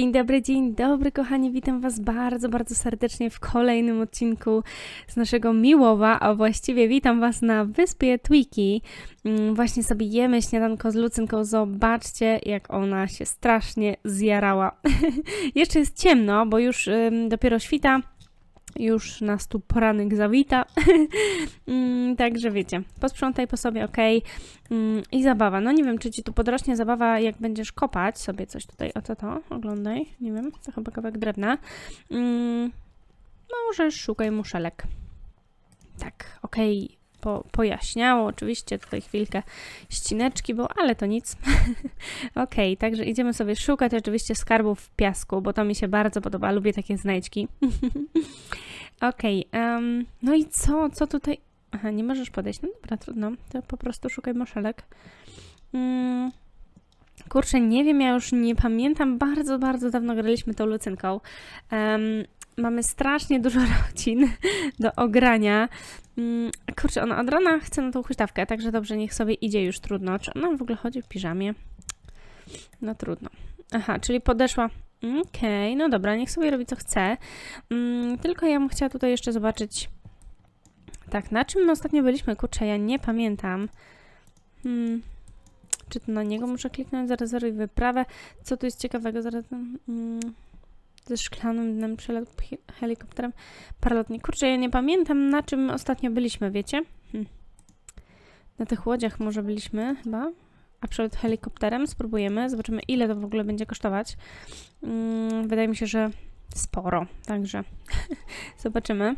Dzień dobry, dzień dobry, kochani. Witam Was bardzo, bardzo serdecznie w kolejnym odcinku z naszego Miłowa, a właściwie witam Was na wyspie Twiki. Mm, Właśnie sobie jemy śniadanko z Lucynką. Zobaczcie, jak ona się strasznie zjarała. Jeszcze jest ciemno, bo już ym, dopiero świta. Już nas tu poranek zawita. Mm, Także wiecie, posprzątaj po sobie, ok. I zabawa. No nie wiem, czy ci tu podrośnie zabawa, jak będziesz kopać sobie coś tutaj. O co to? Oglądaj. Nie wiem, to chyba kawałek drewna. Mm, Możesz szukaj muszelek. Tak, okej. Po, pojaśniało, oczywiście tutaj chwilkę ścineczki, bo ale to nic. Okej, także idziemy sobie szukać oczywiście skarbów w piasku, bo to mi się bardzo podoba, lubię takie znajdźki. Okej, em, no i co, co tutaj... Aha, nie możesz podejść, no dobra, trudno, to po prostu szukaj muszelek. Mm. Kurczę, nie wiem, ja już nie pamiętam, bardzo, bardzo dawno graliśmy tą lucynką. Em, mamy strasznie dużo rodzin do ogrania. Mm, kurczę, ona od rana chce na tą huśtawkę, także dobrze, niech sobie idzie już trudno. Czy ona w ogóle chodzi w piżamie? No trudno. Aha, czyli podeszła. Okej, no dobra, niech sobie robi co chce. Mm, tylko ja bym chciała tutaj jeszcze zobaczyć. Tak, na czym my ostatnio byliśmy? Kurczę, ja nie pamiętam. Hmm. Czy to na niego muszę kliknąć? Zarezerwuj wyprawę. Co tu jest ciekawego? Zaraz. Mm, ze szklanym dnem przelot he- helikopterem paralotnie. Kurczę, ja nie pamiętam na czym ostatnio byliśmy, wiecie? Hmm. Na tych łodziach może byliśmy chyba. A przelot helikopterem spróbujemy. Zobaczymy, ile to w ogóle będzie kosztować. Mm, wydaje mi się, że sporo. Także zobaczymy.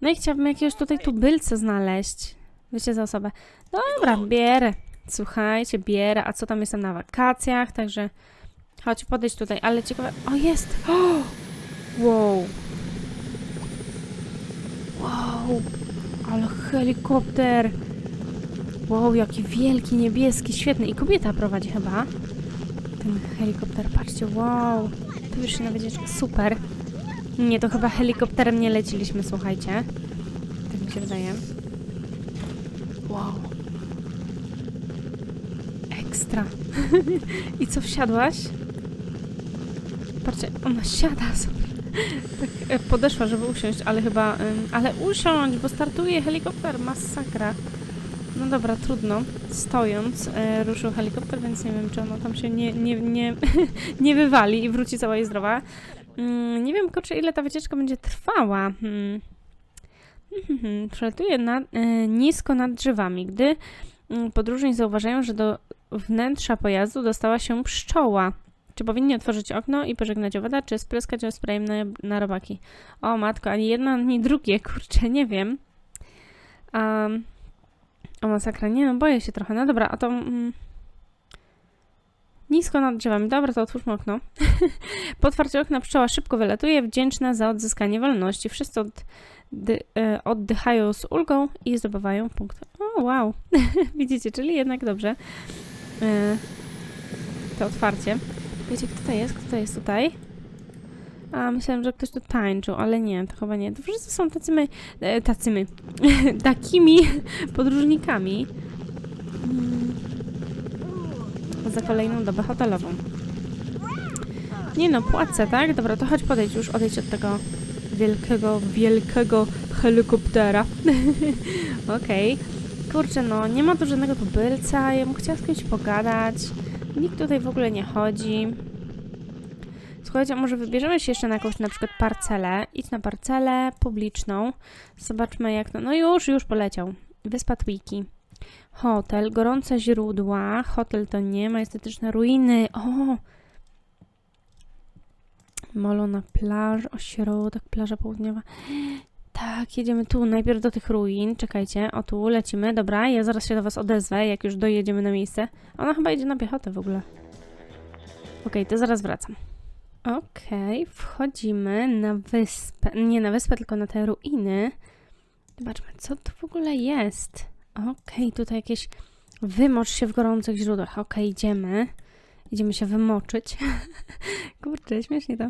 No i chciałabym jakiegoś tutaj tubylca znaleźć. Wiecie za osobę. Dobra, bierę. Słuchajcie, bierę. A co tam jestem na wakacjach, także chodź, podejść tutaj. Ale ciekawe... O, jest! O! Wow. Wow. Ale helikopter. Wow, jaki wielki, niebieski, świetny. I kobieta prowadzi chyba. Ten helikopter, patrzcie, wow. To już się nawet super. Nie, to chyba helikopterem nie leciliśmy, słuchajcie. Tak mi się wydaje. Wow. Ekstra. I co, wsiadłaś? Patrzcie, ona siada sobie. Tak e, podeszła, żeby usiąść, ale chyba... ale usiądź, bo startuje helikopter, masakra. No dobra, trudno. Stojąc e, ruszył helikopter, więc nie wiem, czy ona tam się nie, nie, nie, nie wywali i wróci cała i zdrowa. Mm, nie wiem, kurczę, ile ta wycieczka będzie trwała. Hmm. Mhm, Przelatuje na, e, nisko nad drzewami. Gdy mm, podróżni zauważają, że do wnętrza pojazdu dostała się pszczoła. Czy powinni otworzyć okno i pożegnać owada, czy spryskać sprayem na, na robaki? O matko, ani jedno, ani drugie, kurczę, nie wiem. Um, o masakra, nie no, boję się trochę. No dobra, a to... Mm, nisko nad drzewami. Dobra, to otwórzmy okno. po otwarciu okna pszczoła szybko wylatuje, wdzięczna za odzyskanie wolności. Wszyscy e, oddychają z ulgą i zdobywają punkt. O, wow. Widzicie, czyli jednak dobrze. E, to otwarcie. Wiecie, kto to jest? Kto to jest tutaj? A, myślałam, że ktoś tu tańczył, ale nie, to chyba nie. To wszyscy są tacymi, e, tacymi, takimi podróżnikami. Mm. Za kolejną dobę hotelową. Nie no, płacę, tak? Dobra, to chodź podejdź już, odejdź od tego wielkiego, wielkiego helikoptera. Okej. Kurczę, no, nie ma tu żadnego tubylca, ja bym chciała z kimś pogadać. Nikt tutaj w ogóle nie chodzi. Słuchajcie, może wybierzemy się jeszcze na jakąś na przykład parcelę. Idź na parcelę publiczną. Zobaczmy jak to... No już, już poleciał. Wyspa Twiki. Hotel, gorące źródła. Hotel to nie, majestetyczne ruiny. O! Molo na plaż, ośrodek, plaża południowa. Tak, jedziemy tu, najpierw do tych ruin. Czekajcie, o tu lecimy. Dobra, ja zaraz się do was odezwę, jak już dojedziemy na miejsce. Ona chyba idzie na piechotę w ogóle. Okej, to zaraz wracam. Okej, wchodzimy na wyspę. Nie na wyspę, tylko na te ruiny. Zobaczmy, co tu w ogóle jest. Okej, tutaj jakieś. Wymocz się w gorących źródłach. Okej, idziemy. Idziemy się wymoczyć. Kurczę, śmiesznie to.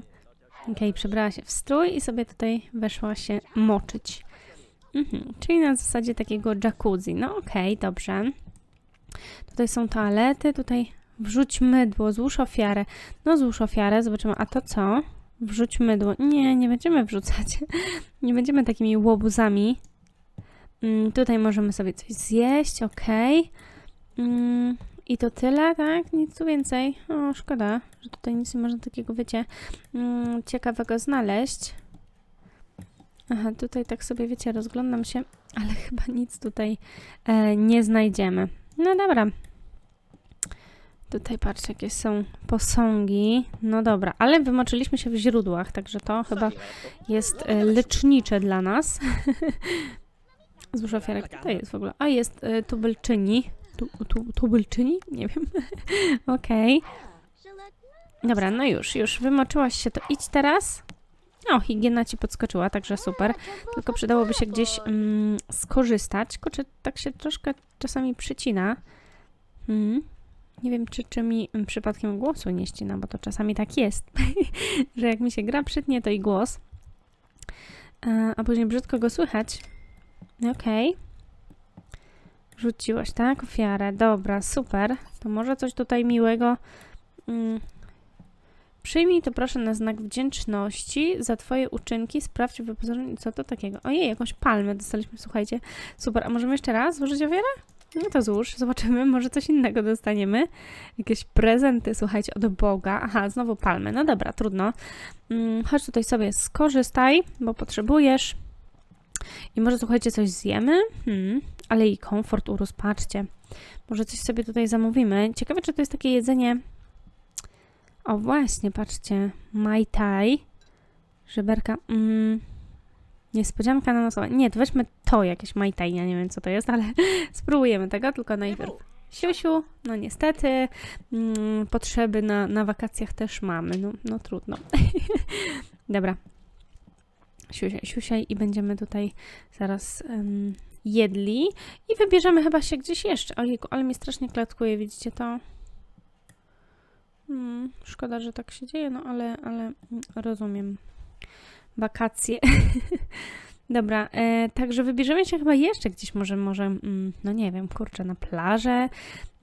Okej, przebrała się w strój i sobie tutaj weszła się moczyć. Mhm, czyli na zasadzie takiego jacuzzi. No okej, dobrze. Tutaj są toalety, tutaj Wrzuć mydło, złóż ofiarę. No złóż ofiarę, zobaczymy. A to co? Wrzuć mydło. Nie, nie będziemy wrzucać. Nie będziemy takimi łobuzami. Mm, tutaj możemy sobie coś zjeść, ok. I to tyle, tak? Nic tu więcej. O, szkoda, że tutaj nic nie można takiego, wiecie, mm, ciekawego znaleźć. Aha, tutaj tak sobie, wiecie, rozglądam się, ale chyba nic tutaj e, nie znajdziemy. No dobra. Tutaj patrzcie, jakie są posągi. No dobra, ale wymoczyliśmy się w źródłach, także to chyba jest e, lecznicze dla nas. Złóż ofiarek, to jest w ogóle? A, jest e, tubylczyni. Tu, tu, tubylczyni? Nie wiem. Okej. Dobra, no już, już wymoczyłaś się, to idź teraz. O, higiena ci podskoczyła, także super. Tylko przydałoby się gdzieś mm, skorzystać. Kurczę, tak się troszkę czasami przycina. Mm. Nie wiem, czy, czy mi mm, przypadkiem głosu nie ścina, bo to czasami tak jest, że jak mi się gra przytnie, to i głos. E, a później brzydko go słychać. Okej. Rzuciłaś, tak? Ofiarę. Dobra, super. To może coś tutaj miłego. Mm. Przyjmij to proszę na znak wdzięczności za twoje uczynki. Sprawdź wyposażenie. Co to takiego? Ojej, jakąś palmę dostaliśmy, słuchajcie. Super. A możemy jeszcze raz złożyć ofiarę? No to złóż, zobaczymy, może coś innego dostaniemy. Jakieś prezenty, słuchajcie, od Boga. Aha, znowu palmy. No dobra, trudno. Mm, chodź tutaj sobie skorzystaj, bo potrzebujesz. I może słuchajcie, coś zjemy? Hmm, ale i komfort urósł, patrzcie. Może coś sobie tutaj zamówimy. Ciekawe, czy to jest takie jedzenie. O, właśnie, patrzcie. Mai Tai. Żeberka. Mm, niespodzianka na nosowe. Nie, to weźmy to jakieś Mai Tai. Ja nie wiem, co to jest, ale spróbujemy tego, tylko najpierw. Siusiu, no niestety, mm, potrzeby na, na wakacjach też mamy. No, no trudno. Dobra, siusiaj, siusiaj i będziemy tutaj zaraz um, jedli i wybierzemy chyba się gdzieś jeszcze. Ojejku, ale mnie strasznie klatkuje, widzicie to? Hmm, szkoda, że tak się dzieje, no ale, ale mm, rozumiem. Wakacje. Dobra, e, także wybierzemy się chyba jeszcze gdzieś, może, może, mm, no nie wiem, kurczę, na plażę.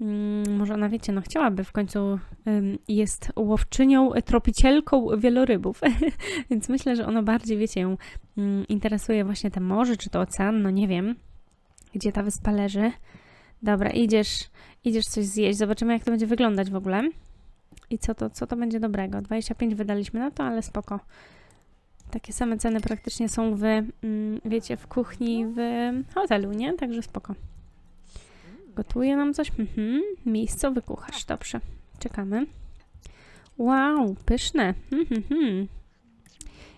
Mm, może ona, wiecie, no chciałaby w końcu, ym, jest łowczynią, tropicielką wielorybów, więc myślę, że ona bardziej, wiecie, ją ym, interesuje właśnie te morze, czy to ocean, no nie wiem, gdzie ta wyspa leży. Dobra, idziesz, idziesz coś zjeść, zobaczymy jak to będzie wyglądać w ogóle. I co to, co to będzie dobrego? 25 wydaliśmy na to, ale spoko. Takie same ceny praktycznie są w, mm, wiecie, w kuchni w hotelu, nie? Także spoko. Gotuje nam coś? Mhm. Miejscowy kucharz, dobrze. Czekamy. Wow, pyszne. Mhm.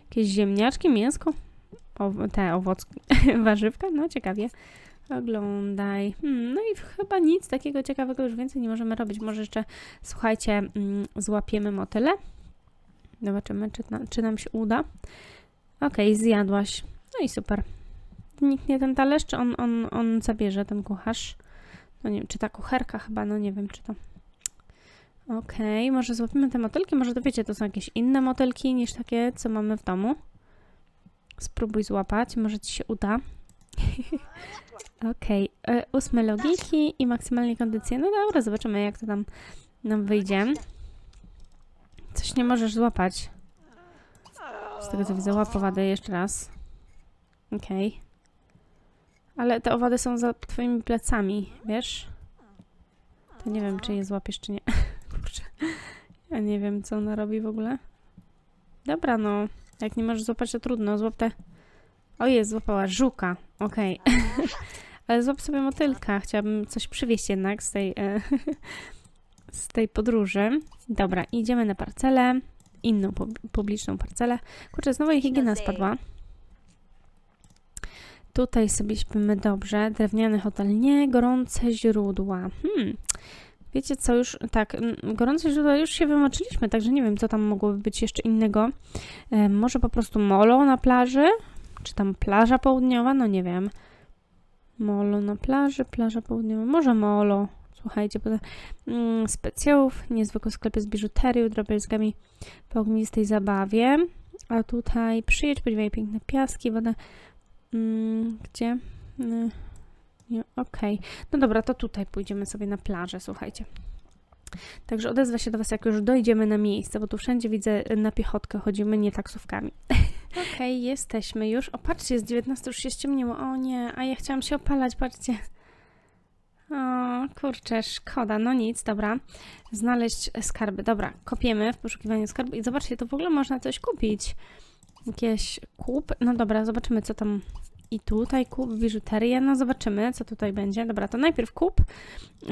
Jakieś ziemniaczki, mięsko? O, te owocki, warzywka? No, ciekawie. Oglądaj. Hmm, no i chyba nic takiego ciekawego już więcej nie możemy robić. Może jeszcze, słuchajcie, mm, złapiemy motyle. Zobaczymy, czy, czy nam się uda. Okej, okay, zjadłaś. No i super. Nikt nie ten talerz, czy on, on, on zabierze, ten kucharz? No nie wiem, czy ta kucherka chyba, no nie wiem, czy to... Okej, okay, może złapiemy te motylki. Może to wiecie, to są jakieś inne motylki niż takie, co mamy w domu. Spróbuj złapać, może ci się uda. Okej, okay. E, ósme logiki i maksymalnie kondycję. No dobra, zobaczymy jak to tam nam wyjdzie. Coś nie możesz złapać. Z tego co widzę, łap owady jeszcze raz. Okej. Okay. Ale te owady są za twoimi plecami, wiesz? To nie wiem, czy je złapiesz, czy nie. Kurczę. Ja nie wiem, co ona robi w ogóle. Dobra, no. Jak nie możesz złapać, to trudno. Złap te... O, jest, złapała żuka. Okej. Ale złap sobie motylka. Chciałabym coś przywieźć jednak z tej... E, z tej podróży. Dobra, idziemy na parcelę. Inną publiczną parcelę. Kurczę, znowu jej higiena spadła. Tutaj sobie śpimy dobrze. Drewniany hotel, nie. Gorące źródła. Hmm. Wiecie co, już tak, gorące źródła już się wymoczyliśmy, także nie wiem, co tam mogłoby być jeszcze innego. E, może po prostu molo na plaży? Czy tam plaża południowa? No nie wiem. Molo na plaży, plaża południowa. Może molo. Słuchajcie, poza mm, specjałów, niezwykły sklepy z biżuterią, drobiazgami po ognistej zabawie. A tutaj przyjedź, podziwiaj piękne piaski, wodę. Mm, gdzie? Mm, Okej. Okay. No dobra, to tutaj pójdziemy sobie na plażę, słuchajcie. Także odezwę się do Was, jak już dojdziemy na miejsce, bo tu wszędzie widzę na piechotkę chodzimy, nie taksówkami. Okej, jesteśmy już. O, patrzcie, jest 19, już się ściemniło. O nie, a ja chciałam się opalać, patrzcie. O, kurczę, szkoda. No nic, dobra. Znaleźć skarby. Dobra, kopiemy w poszukiwaniu skarbu i zobaczcie, to w ogóle można coś kupić. Jakieś kup. No dobra, zobaczymy, co tam. I tutaj kup, biżuterię. No zobaczymy, co tutaj będzie. Dobra, to najpierw kup.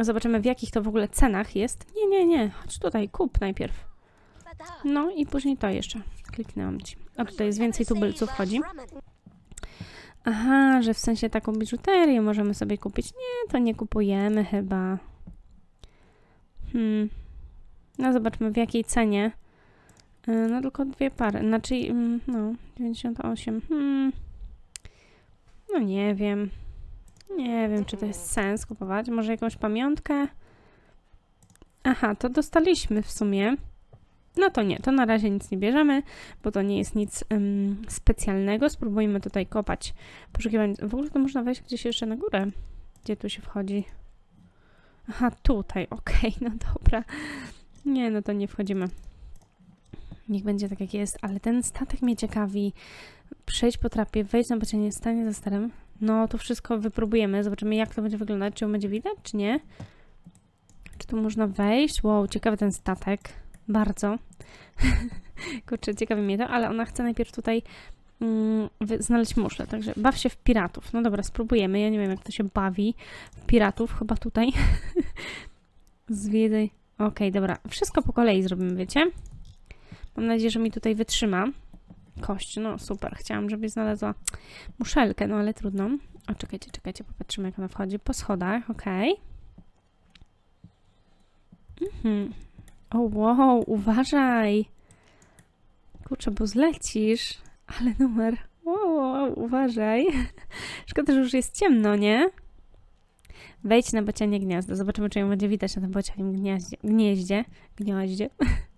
Zobaczymy, w jakich to w ogóle cenach jest. Nie, nie, nie. Chodź tutaj, kup najpierw. No i później to jeszcze. Kliknęłam ci. A tutaj jest więcej tubylców chodzi. Aha, że w sensie taką biżuterię możemy sobie kupić. Nie, to nie kupujemy chyba. Hmm. No zobaczmy w jakiej cenie. Y, No tylko dwie pary. Znaczy, mm, no, 98. Hmm. No nie wiem. Nie wiem, czy to jest sens kupować. Może jakąś pamiątkę? Aha, to dostaliśmy w sumie. No to nie, to na razie nic nie bierzemy, bo to nie jest nic ym, specjalnego. Spróbujmy tutaj kopać. Poszukiwań. W ogóle to można wejść gdzieś jeszcze na górę. Gdzie tu się wchodzi? Aha, tutaj, okej, no dobra. Nie, no to nie wchodzimy. Niech będzie tak jak jest, ale ten statek mnie ciekawi. Przejść po trapie, wejść na bocianie, stanie za starym. No, to wszystko wypróbujemy, zobaczymy jak to będzie wyglądać, czy ją będzie widać, czy nie. Czy tu można wejść? Wow, ciekawy ten statek. Bardzo. Kurczę, ciekawi mnie to, ale ona chce najpierw tutaj mm, znaleźć muszlę, także baw się w piratów. No dobra, spróbujemy. Ja nie wiem, jak to się bawi w piratów, chyba tutaj. Zwiedzaj. Okej, dobra. Wszystko po kolei zrobimy, wiecie? Mam nadzieję, że mi tutaj wytrzyma. Kość, no super. Chciałam, żebyś znalazła muszelkę, no ale trudno. O, czekajcie, czekajcie, popatrzymy, jak ona wchodzi. Po schodach, okej. Mhm. O, wow, uważaj. Kurczę, bo zlecisz. Ale numer. Wow, wow, uważaj. Szkoda, że już jest ciemno, nie? Wejdź na bocianie gniazdo. Zobaczymy, czy ją będzie widać na tym bocianim gniaździe. Gnieździe. Gniaździe.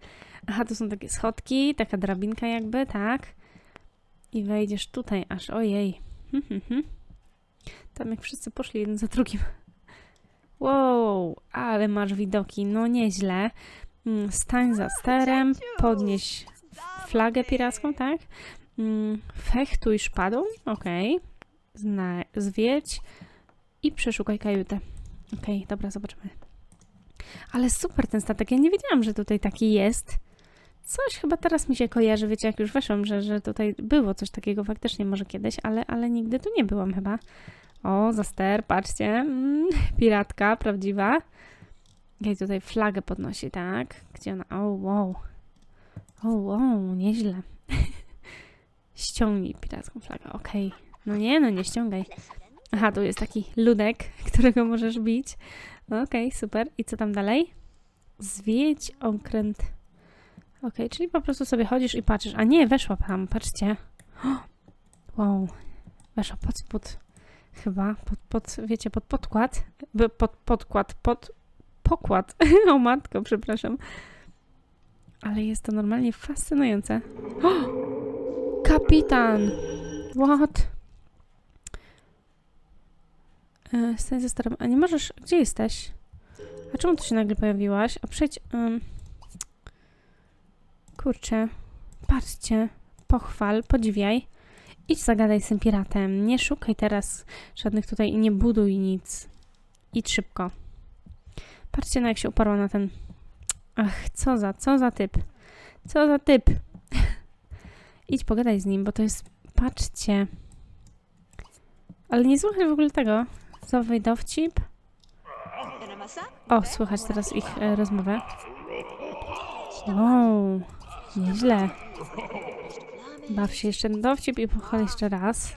Aha, to są takie schodki, taka drabinka jakby, tak? I wejdziesz tutaj aż, ojej. Hmm, hmm, hmm. Tam jak wszyscy poszli jeden za drugim. Wow, ale masz widoki, no nieźle. Mm, Stań za sterem, podnieś flagę piracką, tak? Mm, Fechtuj szpadą, okej. Zna- Zwiedź i przeszukaj kajutę. Okej, dobra, zobaczymy. Ale super ten statek, ja nie wiedziałam, że tutaj taki jest. Coś chyba teraz mi się kojarzy, wiecie, jak już weszłam, że, że tutaj było coś takiego faktycznie może kiedyś, ale, ale nigdy tu nie byłam chyba. O, za ster, patrzcie. Mm, piratka prawdziwa. Jak tutaj flagę podnosi, tak? Gdzie ona? O, wow. O, wow, nieźle. Ściągnij piracką flagę, okej. No nie, no nie ściągaj. Aha, tu jest taki ludek, którego możesz bić. Okej, super. I co tam dalej? Zwiedź okręt. Okej, czyli po prostu sobie chodzisz i patrzysz. A nie, weszła tam, patrzcie. Wow, weszła pod spód. Chyba, pod, pod wiecie, pod podkład. Pod podkład, pod pokład. o matko, przepraszam. Ale jest to normalnie fascynujące. Kapitan! What? E, Stań ze starym. A nie możesz. Gdzie jesteś? A czemu tu się nagle pojawiłaś? A przejdź. Um... Kurczę. Patrzcie. Pochwal, podziwiaj. Idź zagadaj z tym piratem. Nie szukaj teraz żadnych tutaj. Nie buduj nic. Idź szybko. Patrzcie, no jak się uparła na ten. Ach, co za, co za typ. Co za typ. Idź pogadaj z nim, bo to jest. Patrzcie. Ale nie słychać w ogóle tego. Zawołaj dowcip. O, słychać teraz ich e, rozmowę. Wow, nieźle. Baw się jeszcze na dowcip i pochwal jeszcze raz.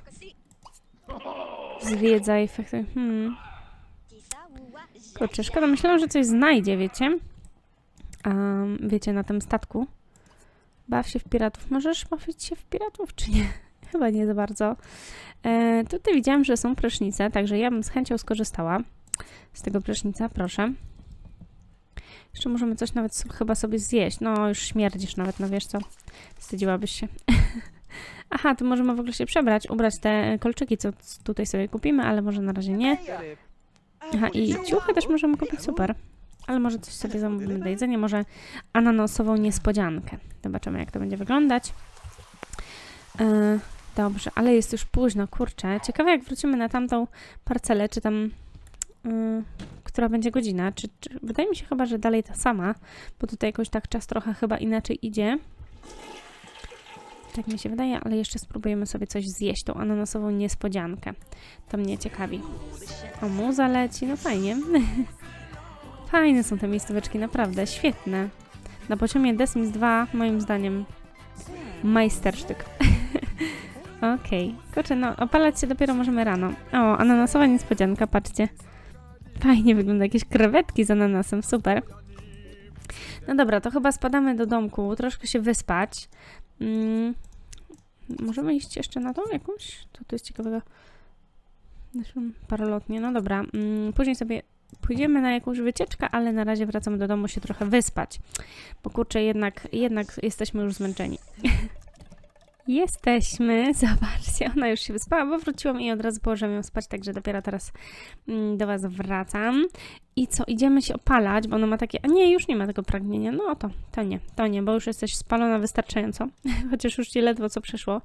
Zwiedzaj efekty. Hmm. Kurczę, szkoda. Myślałam, że coś znajdzie, wiecie? Um, wiecie, na tym statku. Baw się w piratów. Możesz bawić się w piratów, czy nie? Chyba nie za bardzo. E, tutaj widziałam, że są prysznice, także ja bym z chęcią skorzystała z tego prysznica, proszę. Jeszcze możemy coś nawet chyba sobie zjeść. No, już śmierdzisz nawet, no wiesz co? Wstydziłabyś się. Aha, to możemy w ogóle się przebrać, ubrać te kolczyki, co tutaj sobie kupimy, ale może na razie nie. Aha, i ciuchy też możemy kupić, super. ale może coś sobie zamówimy do jedzenia, może ananasową niespodziankę. Zobaczymy, jak to będzie wyglądać. E, dobrze, ale jest już późno, kurczę. Ciekawe, jak wrócimy na tamtą parcelę, czy tam, y, która będzie godzina. Czy, czy, wydaje mi się chyba, że dalej ta sama, bo tutaj jakoś tak czas trochę chyba inaczej idzie. Tak mi się wydaje, ale jeszcze spróbujemy sobie coś zjeść, tą ananasową niespodziankę. To mnie ciekawi. O, muza leci, no fajnie. Fajne są te miejscóweczki, naprawdę, świetne. Na poziomie The Sims 2, moim zdaniem, majstersztyk. Okej, kurczę, no opalać się dopiero możemy rano. O, ananasowa niespodzianka, patrzcie. Fajnie wygląda, jakieś krewetki z ananasem, super. No dobra, to chyba spadamy do domku, troszkę się wyspać. Mm, możemy iść jeszcze na tą jakąś? To tu jest ciekawego. Zresztą Paralotnie, no dobra. Mm, później sobie pójdziemy na jakąś wycieczkę, ale na razie wracamy do domu się trochę wyspać. Bo kurczę, jednak, jednak jesteśmy już zmęczeni. Jesteśmy, zobaczcie, ona już się wyspała, bo wróciłam i od razu położyłam ją spać, także dopiero teraz mm, do Was wracam. I co, idziemy się opalać, bo ona ma takie, a nie, już nie ma tego pragnienia, no to, to nie, to nie, bo już jesteś spalona wystarczająco, chociaż już Ci ledwo co przyszło.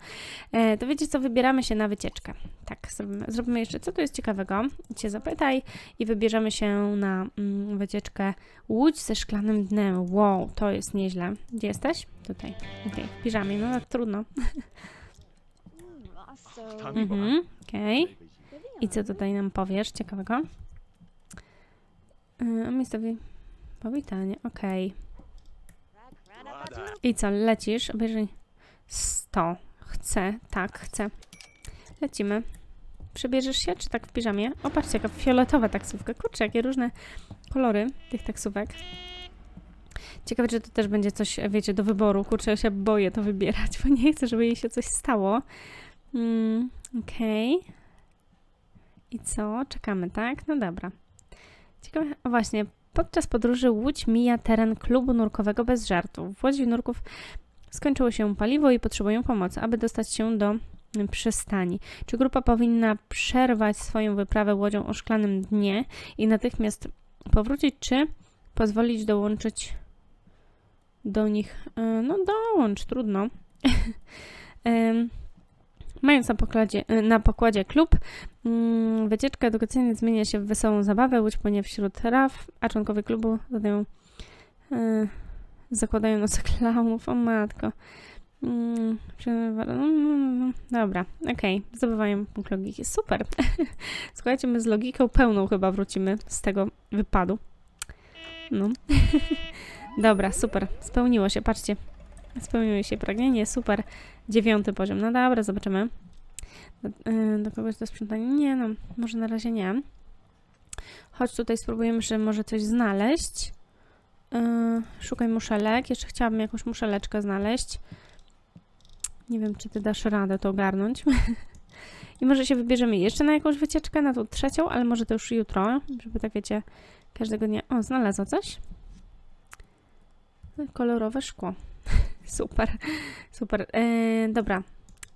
E, to wiecie co, wybieramy się na wycieczkę. Tak, zrobimy, zrobimy jeszcze, co tu jest ciekawego, Cię zapytaj i wybierzemy się na mm, wycieczkę Łódź ze szklanym dnem. Wow, to jest nieźle. Gdzie jesteś? Tutaj. Okej, w piżamie, no tak trudno. Mhm, okej. I co tutaj nam powiesz ciekawego? Yy, miejscowi powitanie, okej. I co, lecisz? Obejrzyj. 100. Chcę, tak, chcę. Lecimy. Przebierzesz się, czy tak w piżamie? O, patrzcie, jaka fioletowa taksówka. Kurczę, jakie różne kolory tych taksówek. Ciekawe, czy to też będzie coś, wiecie, do wyboru. Kurczę, ja się boję to wybierać, bo nie chcę, żeby jej się coś stało. Mm, Okej. I co? Czekamy, tak? No dobra. Ciekawe, o właśnie, podczas podróży Łódź mija teren klubu nurkowego bez żartów. W Łodzi nurków skończyło się paliwo i potrzebują pomocy, aby dostać się do przystani. Czy grupa powinna przerwać swoją wyprawę łodzią o szklanym dnie i natychmiast powrócić, czy pozwolić dołączyć do nich? E, No dołącz, trudno. Mając na pokładzie, na pokładzie klub, mm, wycieczka edukacyjna zmienia się w wesołą zabawę. Łódź płynie wśród raf, a członkowie klubu zadają, e, zakładają nosy klaunów. O matko. Mm, czy- mm, Dobra, okej, zdobywają punkt logiki. Super. Słuchajcie, my z logiką pełną chyba wrócimy z tego wypadu. No. Dobra, super. Spełniło się, patrzcie. Spełniło się pragnienie, super. Dziewiąty poziom. No dobra, zobaczymy. Do, y, do kogoś do sprzątania? Nie, no, może na razie nie. Chodź tutaj, spróbujemy, że może coś znaleźć. Yy, szukaj muszelek. Jeszcze chciałabym jakąś muszeleczkę znaleźć. Nie wiem, czy ty dasz radę to ogarnąć. I może się wybierzemy jeszcze na jakąś wycieczkę, na tą trzecią, ale może to już jutro, żeby tak wiecie, każdego dnia... O, znalazła coś. Kolorowe szkło. Super, super. E, dobra,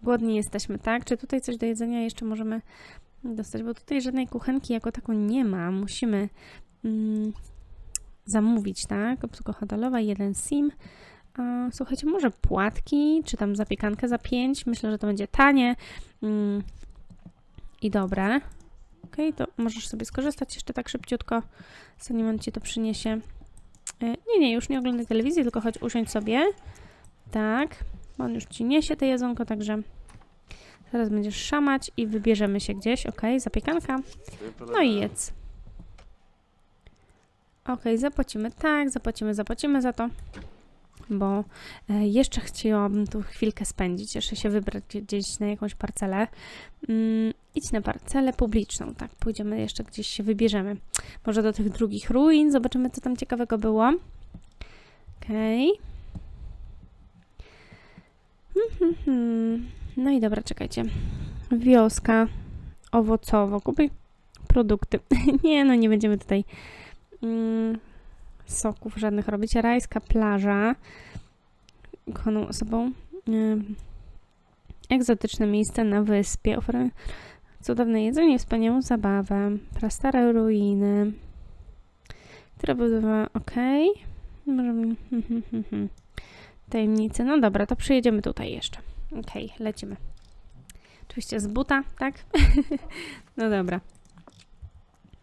głodni jesteśmy, tak? Czy tutaj coś do jedzenia jeszcze możemy dostać? Bo tutaj żadnej kuchenki jako taką nie ma. Musimy mm, zamówić, tak? Obsługa hotalowa, jeden sim. A, słuchajcie, może płatki, czy tam zapiekankę za 5. Myślę, że to będzie tanie mm, i dobre. Ok, to możesz sobie skorzystać jeszcze tak szybciutko, zanim on ci to przyniesie. E, Nie, nie, już nie oglądaj telewizji, tylko chodź usiądź sobie. Tak, on już ci niesie te jedzonko, także teraz będziesz szamać i wybierzemy się gdzieś. Ok, zapiekanka. No i jedz. Ok, zapłacimy. Tak, zapłacimy, zapłacimy za to. Bo e, jeszcze chciałabym tu chwilkę spędzić, jeszcze się wybrać gdzie- gdzieś na jakąś parcelę. Mm, idź na parcelę publiczną, tak, pójdziemy jeszcze gdzieś się wybierzemy. Może do tych drugich ruin, zobaczymy co tam ciekawego było. Okej. Hmm, hmm. No i dobra, czekajcie. Wioska owocowo. Kupuj produkty. nie, no nie będziemy tutaj mm, soków żadnych robić. Rajska plaża. Kochaną osobą. Egzotyczne miejsce na wyspie. Cudowne jedzenie wspaniałą zabawę. Prastare ruiny. Krabowa, okej. Możemy... Tajemnice, no dobra, to przyjedziemy tutaj jeszcze. Okej, lecimy. Oczywiście z buta, tak? no dobra.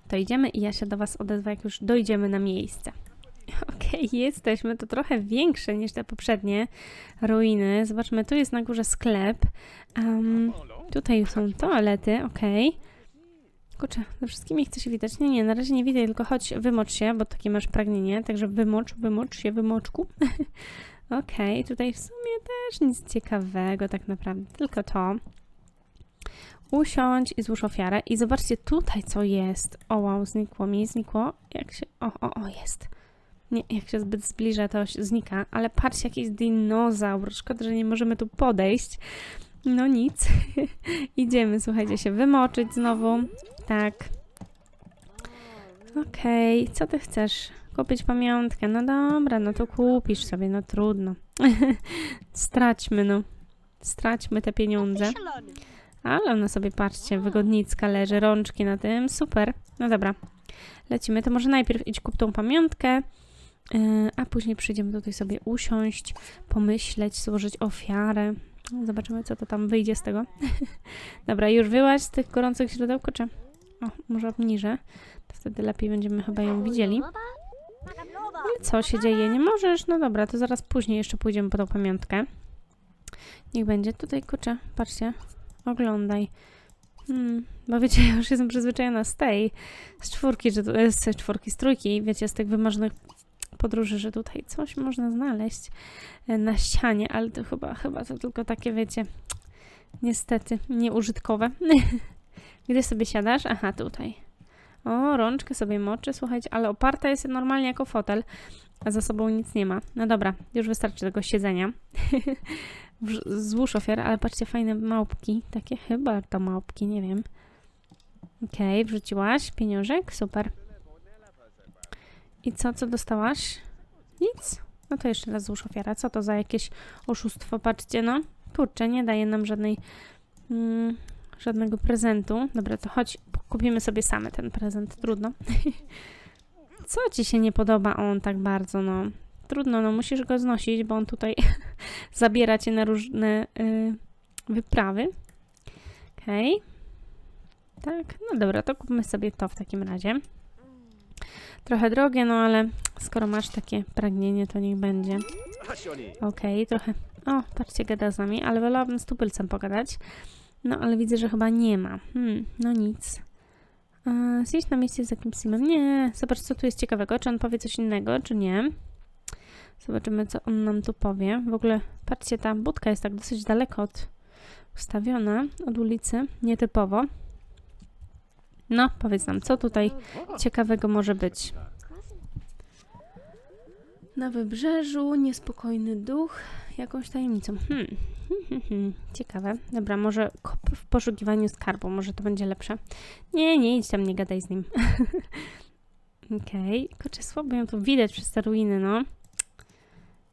To idziemy i ja się do Was odezwę, jak już dojdziemy na miejsce. Okej, jesteśmy. To trochę większe niż te poprzednie ruiny. Zobaczmy, tu jest na górze sklep. Em, tutaj są toalety, okej. Kurczę, ze wszystkimi chcę się witać. Nie, nie, na razie nie witaj, tylko chodź, wymocz się, bo takie masz pragnienie. Także wymocz, wymocz się, wymoczku. Okej, tutaj w sumie też nic ciekawego tak naprawdę, tylko to. Usiądź i złóż ofiarę. I zobaczcie tutaj, co jest. O wow, znikło mi, znikło. Jak się... O, o, o, jest. Nie, jak się zbyt zbliża, to znika. Ale patrzcie, jakiś dinozaur. Szkoda, że nie możemy tu podejść. No nic. Idziemy, słuchajcie, się wymoczyć znowu. Tak. Okej, co ty chcesz? Kupić pamiątkę? No dobra, no to kupisz sobie, no trudno. Straćmy, no. Straćmy te pieniądze. Ale ona sobie, patrzcie, wygodnicka leży, rączki na tym, super. No dobra, lecimy. To może najpierw idź kup tą pamiątkę, yy, a później przyjdziemy tutaj sobie usiąść, pomyśleć, złożyć ofiarę. Zobaczymy, co to tam wyjdzie z tego. dobra, już wyłaź z tych gorących źródeł, czy... O, może obniżę, to wtedy lepiej będziemy chyba ją widzieli. Ale co się dzieje? Nie możesz? No dobra, to zaraz później jeszcze pójdziemy po tą pamiątkę. Niech będzie. Tutaj, kurczę, patrzcie. Oglądaj. Hmm, bo wiecie, ja już jestem przyzwyczajona z tej, z czwórki, że tu, e, z czwórki, z trójki, wiecie, z tych wymarzonych podróży, że tutaj coś można znaleźć e, na ścianie, ale to chyba, chyba to tylko takie, wiecie, niestety, nieużytkowe. Gdzie sobie siadasz? Aha, tutaj. O, rączkę sobie moczy, słuchajcie, ale oparta jest normalnie jako fotel, a za sobą nic nie ma. No dobra, już wystarczy tego siedzenia. Złóż ofiarę, ale patrzcie, fajne małpki. Takie chyba to małpki, nie wiem. Okej, wrzuciłaś pieniążek, super. I co, co dostałaś? Nic? No to jeszcze raz złóż ofiarę. Co to za jakieś oszustwo? Patrzcie, no. Kurczę, nie daje nam żadnej... Mm, żadnego prezentu. Dobra, to chodź, kupimy sobie same ten prezent. Trudno. Co ci się nie podoba on tak bardzo, no? Trudno, no musisz go znosić, bo on tutaj zabiera cię na różne y, wyprawy. Okej. Tak, no dobra, to kupmy sobie to w takim razie. Trochę drogie, no ale skoro masz takie pragnienie, to niech będzie. Okej, trochę... O, patrzcie, gada z nami, ale wolałabym z tupylcem pogadać. No, ale widzę, że chyba nie ma. Hmm, no nic. E, Zjeść na miejsce z jakimś simem? Nie. Zobacz, co tu jest ciekawego. Czy on powie coś innego, czy nie? Zobaczymy, co on nam tu powie. W ogóle, patrzcie, ta budka jest tak dosyć daleko od ustawiona, od ulicy. Nietypowo. No, powiedz nam, co tutaj ciekawego może być? Na wybrzeżu, niespokojny duch, jakąś tajemnicą. Hmm. Ciekawe. Dobra, może kop w poszukiwaniu skarbu, może to będzie lepsze. Nie, nie idź tam, nie gadaj z nim. Okej, okay. kurczę, słabo ją tu widać przez te ruiny, no.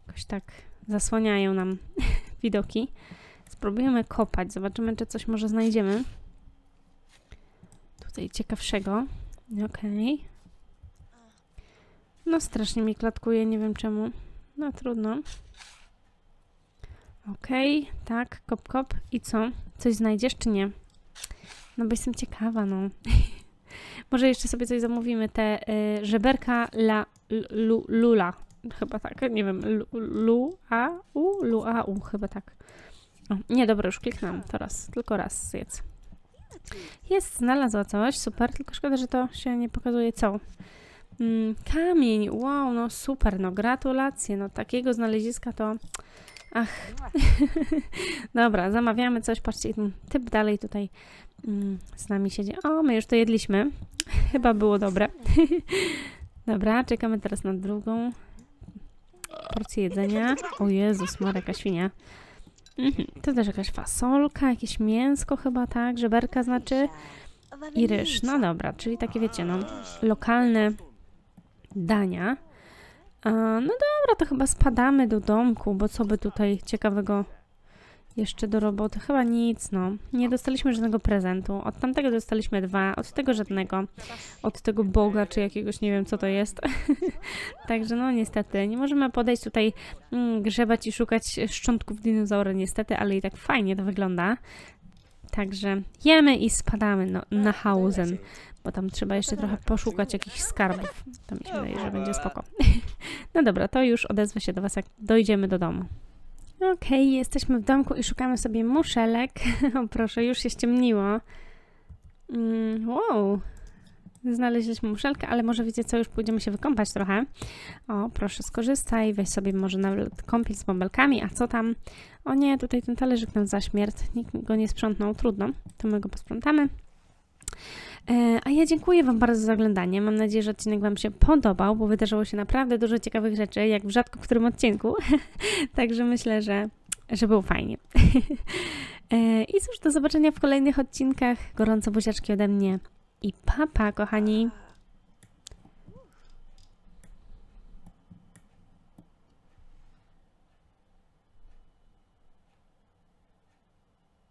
Jakoś tak zasłaniają nam widoki. Spróbujemy kopać, zobaczymy, czy coś może znajdziemy. Tutaj ciekawszego. Okej. No strasznie mi klatkuje, nie wiem czemu. No trudno. Okej, tak, kop, kop. I co? Coś znajdziesz, czy nie? No bo jestem ciekawa, no. Może jeszcze sobie coś zamówimy. Te y, żeberka la, lu, lula. Chyba tak, nie wiem. Lu, a u? Lu a u, chyba tak. O, nie, dobra, już kliknęłam. To raz, tylko raz zjedz. Jest, znalazła coś, super, tylko szkoda, że to się nie pokazuje co. Mm, kamień, wow, no super, no gratulacje, no takiego znaleziska to... Ach, dobra, zamawiamy coś, patrzcie, ten typ dalej tutaj mm, z nami siedzi. O, my już to jedliśmy, chyba było dobre. dobra, czekamy teraz na drugą porcję jedzenia. O Jezus, Mareka świnia. Mhm, to też jakaś fasolka, jakieś mięsko chyba, tak, żeberka znaczy i ryż. No dobra, czyli takie wiecie, no, lokalne dania. A, no dobra, to chyba spadamy do domku, bo co by tutaj ciekawego jeszcze do roboty? Chyba nic, no. Nie dostaliśmy żadnego prezentu. Od tamtego dostaliśmy dwa, od tego żadnego. Od tego Boga, czy jakiegoś, nie wiem co to jest. Także no niestety, nie możemy podejść tutaj, mm, grzebać i szukać szczątków dinozaura niestety, ale i tak fajnie to wygląda. Także jemy i spadamy no, na Hausen, bo tam trzeba jeszcze trochę poszukać jakichś skarbów. To mi się wydaje, że będzie spoko. No dobra, to już odezwę się do Was, jak dojdziemy do domu. Okej, jesteśmy w domku i szukamy sobie muszelek. O proszę, już się ściemniło. Mm, wow, znaleźliśmy muszelkę, ale może wiecie co, już pójdziemy się wykąpać trochę. O, proszę skorzystaj, weź sobie może nawet kąpiel z bąbelkami, a co tam? O nie, tutaj ten talerzyk nam zaśmierć, nikt go nie sprzątnął, trudno, to my go posprzątamy. E, A ja dziękuję Wam bardzo za oglądanie. Mam nadzieję, że odcinek Wam się podobał, bo wydarzyło się naprawdę dużo ciekawych rzeczy, jak w rzadko którym odcinku. Także myślę, że, że było fajnie. E, I cóż, do zobaczenia w kolejnych odcinkach. Gorąco buziaczki ode mnie. I papa, kochani.